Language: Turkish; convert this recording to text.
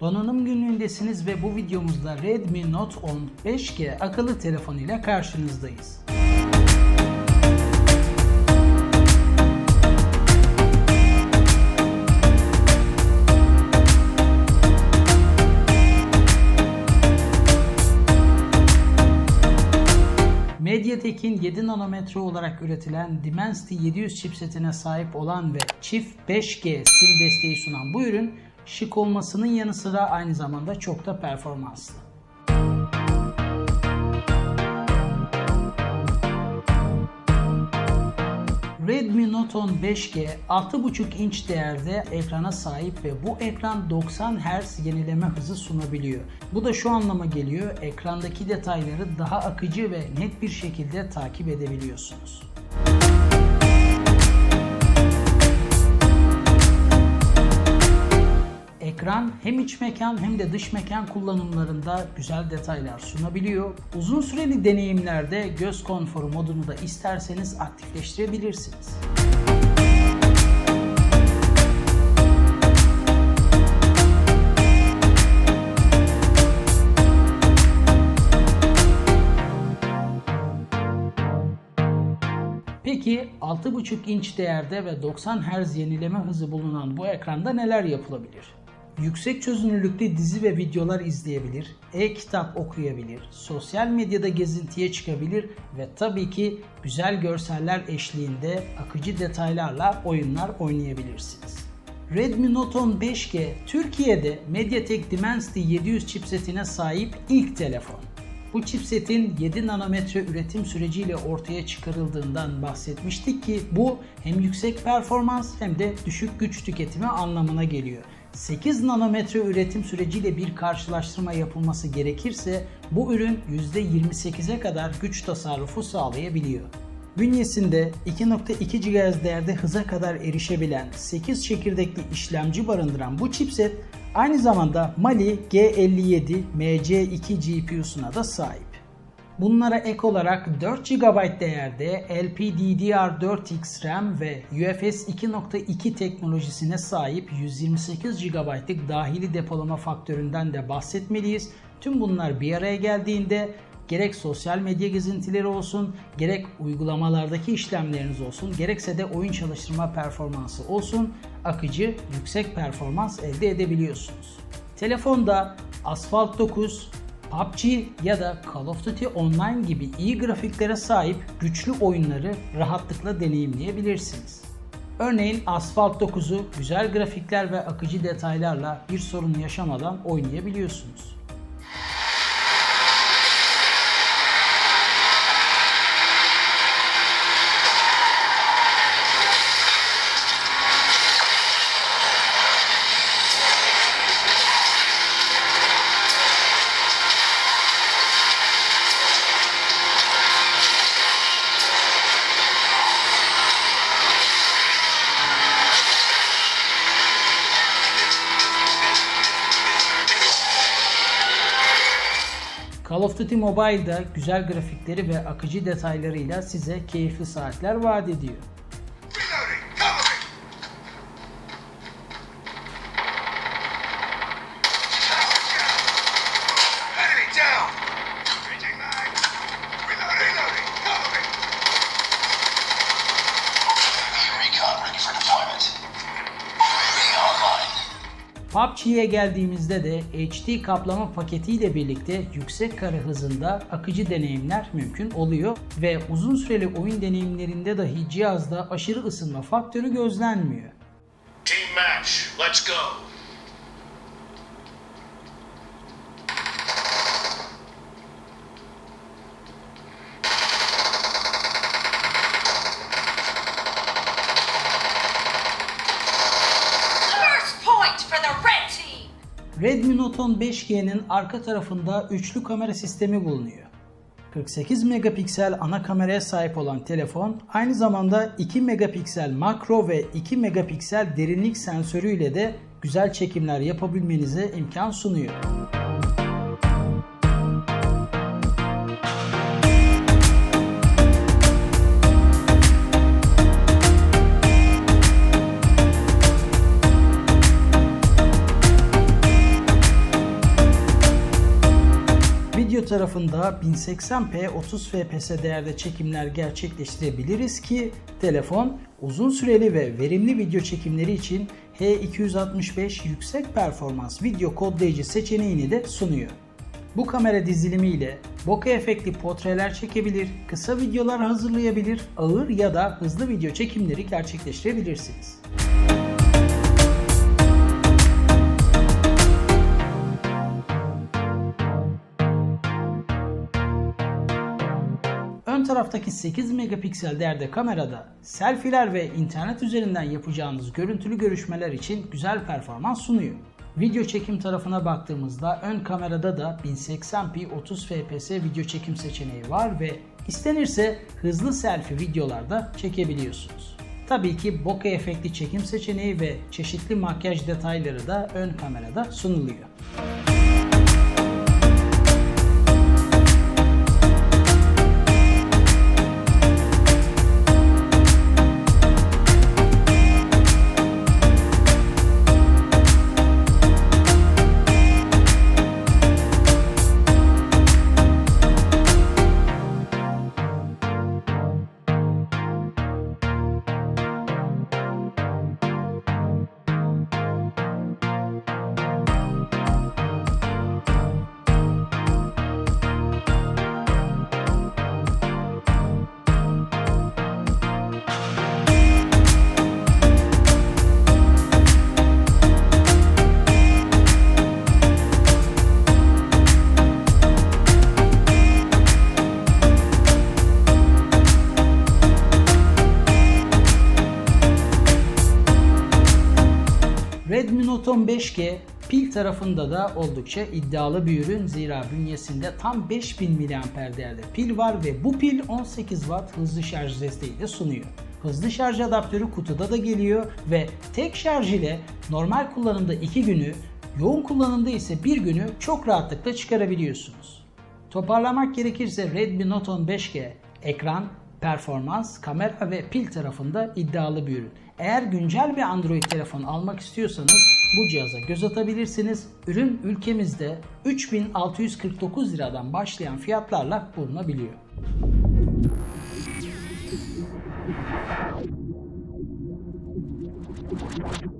Donanım günlüğündesiniz ve bu videomuzda Redmi Note 10 5G akıllı telefon ile karşınızdayız. MediaTek'in 7 nanometre olarak üretilen Dimensity 700 chipsetine sahip olan ve çift 5G sim desteği sunan bu ürün şık olmasının yanı sıra aynı zamanda çok da performanslı. Redmi Note 10 5G 6.5 inç değerde ekrana sahip ve bu ekran 90 Hz yenileme hızı sunabiliyor. Bu da şu anlama geliyor, ekrandaki detayları daha akıcı ve net bir şekilde takip edebiliyorsunuz. Ekran hem iç mekan hem de dış mekan kullanımlarında güzel detaylar sunabiliyor. Uzun süreli deneyimlerde göz konforu modunu da isterseniz aktifleştirebilirsiniz. Peki 6.5 inç değerde ve 90 Hz yenileme hızı bulunan bu ekranda neler yapılabilir? Yüksek çözünürlüklü dizi ve videolar izleyebilir, e-kitap okuyabilir, sosyal medyada gezintiye çıkabilir ve tabii ki güzel görseller eşliğinde akıcı detaylarla oyunlar oynayabilirsiniz. Redmi Note 10 5G Türkiye'de MediaTek Dimensity 700 chipsetine sahip ilk telefon. Bu chipsetin 7 nanometre üretim süreciyle ortaya çıkarıldığından bahsetmiştik ki bu hem yüksek performans hem de düşük güç tüketimi anlamına geliyor. 8 nanometre üretim süreciyle bir karşılaştırma yapılması gerekirse bu ürün %28'e kadar güç tasarrufu sağlayabiliyor. Bünyesinde 2.2 GHz değerde hıza kadar erişebilen 8 çekirdekli işlemci barındıran bu chipset aynı zamanda Mali G57 MC2 GPU'suna da sahip. Bunlara ek olarak 4 GB değerde LPDDR4X RAM ve UFS 2.2 teknolojisine sahip 128 GB'lık dahili depolama faktöründen de bahsetmeliyiz. Tüm bunlar bir araya geldiğinde gerek sosyal medya gezintileri olsun, gerek uygulamalardaki işlemleriniz olsun, gerekse de oyun çalıştırma performansı olsun, akıcı, yüksek performans elde edebiliyorsunuz. Telefonda Asphalt 9, PUBG ya da Call of Duty Online gibi iyi grafiklere sahip güçlü oyunları rahatlıkla deneyimleyebilirsiniz. Örneğin Asphalt 9'u güzel grafikler ve akıcı detaylarla bir sorun yaşamadan oynayabiliyorsunuz. Call of Duty Mobile'da güzel grafikleri ve akıcı detaylarıyla size keyifli saatler vaat ediyor. PUBG'ye geldiğimizde de HD kaplama paketiyle birlikte yüksek kare hızında akıcı deneyimler mümkün oluyor ve uzun süreli oyun deneyimlerinde dahi cihazda aşırı ısınma faktörü gözlenmiyor. Team match, let's go! Redmi Note 10 5G'nin arka tarafında üçlü kamera sistemi bulunuyor. 48 megapiksel ana kameraya sahip olan telefon aynı zamanda 2 megapiksel makro ve 2 megapiksel derinlik sensörüyle de güzel çekimler yapabilmenize imkan sunuyor. Video tarafında 1080p 30 fps değerde çekimler gerçekleştirebiliriz ki telefon uzun süreli ve verimli video çekimleri için H265 yüksek performans video kodlayıcı seçeneğini de sunuyor. Bu kamera dizilimiyle bokeh efektli portreler çekebilir, kısa videolar hazırlayabilir, ağır ya da hızlı video çekimleri gerçekleştirebilirsiniz. Ön taraftaki 8 megapiksel değerde kamerada selfieler ve internet üzerinden yapacağınız görüntülü görüşmeler için güzel performans sunuyor. Video çekim tarafına baktığımızda ön kamerada da 1080p 30 fps video çekim seçeneği var ve istenirse hızlı selfie videolarda çekebiliyorsunuz. Tabii ki bokeh efektli çekim seçeneği ve çeşitli makyaj detayları da ön kamerada sunuluyor. 10 5G pil tarafında da oldukça iddialı bir ürün zira bünyesinde tam 5000 mAh değerde pil var ve bu pil 18 Watt hızlı şarj desteği de sunuyor. Hızlı şarj adaptörü kutuda da geliyor ve tek şarj ile normal kullanımda 2 günü, yoğun kullanımda ise 1 günü çok rahatlıkla çıkarabiliyorsunuz. Toparlamak gerekirse Redmi Note 10 5G ekran, performans, kamera ve pil tarafında iddialı bir ürün. Eğer güncel bir Android telefon almak istiyorsanız bu cihaza göz atabilirsiniz. Ürün ülkemizde 3649 liradan başlayan fiyatlarla bulunabiliyor.